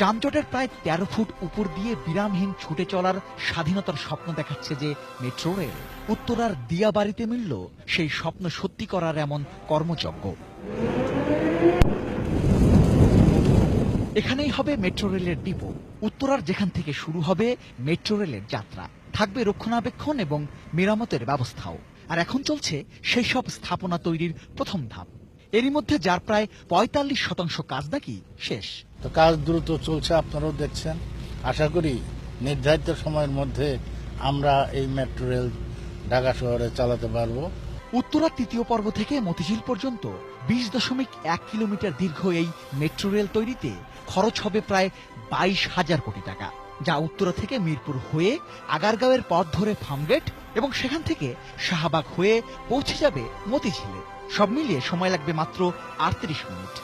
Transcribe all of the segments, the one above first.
যানজটের প্রায় তেরো ফুট উপর দিয়ে বিরামহীন ছুটে চলার স্বাধীনতার স্বপ্ন দেখাচ্ছে যে মেট্রো রেল। উত্তরার দিয়াবাড়িতে মিলল সেই স্বপ্ন সত্যি করার এমন কর্মযজ্ঞ। এখানেই হবে মেট্রো রেলের ডিপো। উত্তরার যেখান থেকে শুরু হবে মেট্রো রেলের যাত্রা। থাকবে রক্ষণাবেক্ষণ এবং মেরামতের ব্যবস্থাও। আর এখন চলছে সেই সব স্থাপনা তৈরির প্রথম ধাপ। এরই মধ্যে যার প্রায় পঁয়তাল্লিশ শতাংশ কাজ নাকি শেষ। তো কাজ দ্রুত চলছে আপনারাও দেখছেন। আশা করি নির্ধারিত সময়ের মধ্যে আমরা এই মেট্রো রেল ঢাকা শহরে চালাতে পারব। উত্তরা তৃতীয় পর্ব থেকে মতিঝিল পর্যন্ত বিশ দশমিক এক কিলোমিটার দীর্ঘ এই মেট্রো রেল তৈরিতে খরচ হবে প্রায় বাইশ হাজার কোটি টাকা যা উত্তরা থেকে মিরপুর হয়ে আগারগাঁওয়ের পথ ধরে ফার্মগেট এবং সেখান থেকে শাহবাগ হয়ে পৌঁছে যাবে মতিঝিলে সব মিলিয়ে সময় লাগবে মাত্র আটত্রিশ মিনিট।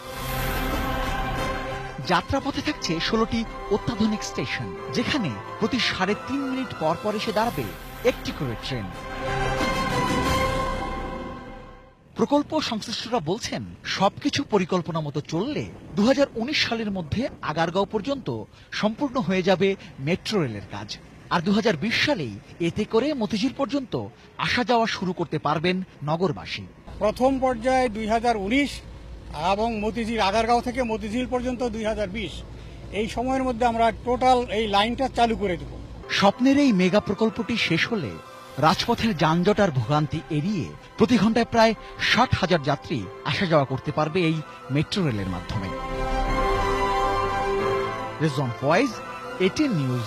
যাত্রাপথে থাকছে ষোলোটি অত্যাধুনিক স্টেশন, যেখানে প্রতি সাড়ে তিন মিনিট পর পর এসে দাঁড়াবে একটি করে ট্রেন। প্রকল্প সংশ্লিষ্টরা বলছেন, সবকিছু পরিকল্পনা মতো চললে দু হাজার উনিশ সালের মধ্যে আগারগাঁও পর্যন্ত সম্পূর্ণ হয়ে যাবে মেট্রো রেলের কাজ। আর দু হাজার বিশ সালেই এতে করে মতিঝিল পর্যন্ত আসা যাওয়া শুরু করতে পারবেন নগরবাসী। প্রথম পর্যায়ে দুই এবং মতিঝিল আগারগাঁও থেকে মতিঝিল পর্যন্ত দুই হাজার বিশ। এই সময়ের মধ্যে আমরা টোটাল এই লাইনটা চালু করে দেব। স্বপ্নের এই মেগা প্রকল্পটি শেষ হলে রাজপথের যানজট আর ভোগান্তি এড়িয়ে প্রতি ঘন্টায় প্রায় ষাট হাজার যাত্রী আসা যাওয়া করতে পারবে এই মেট্রো রেলের মাধ্যমে। রেজন ফয়েজ এটিএন নিউজ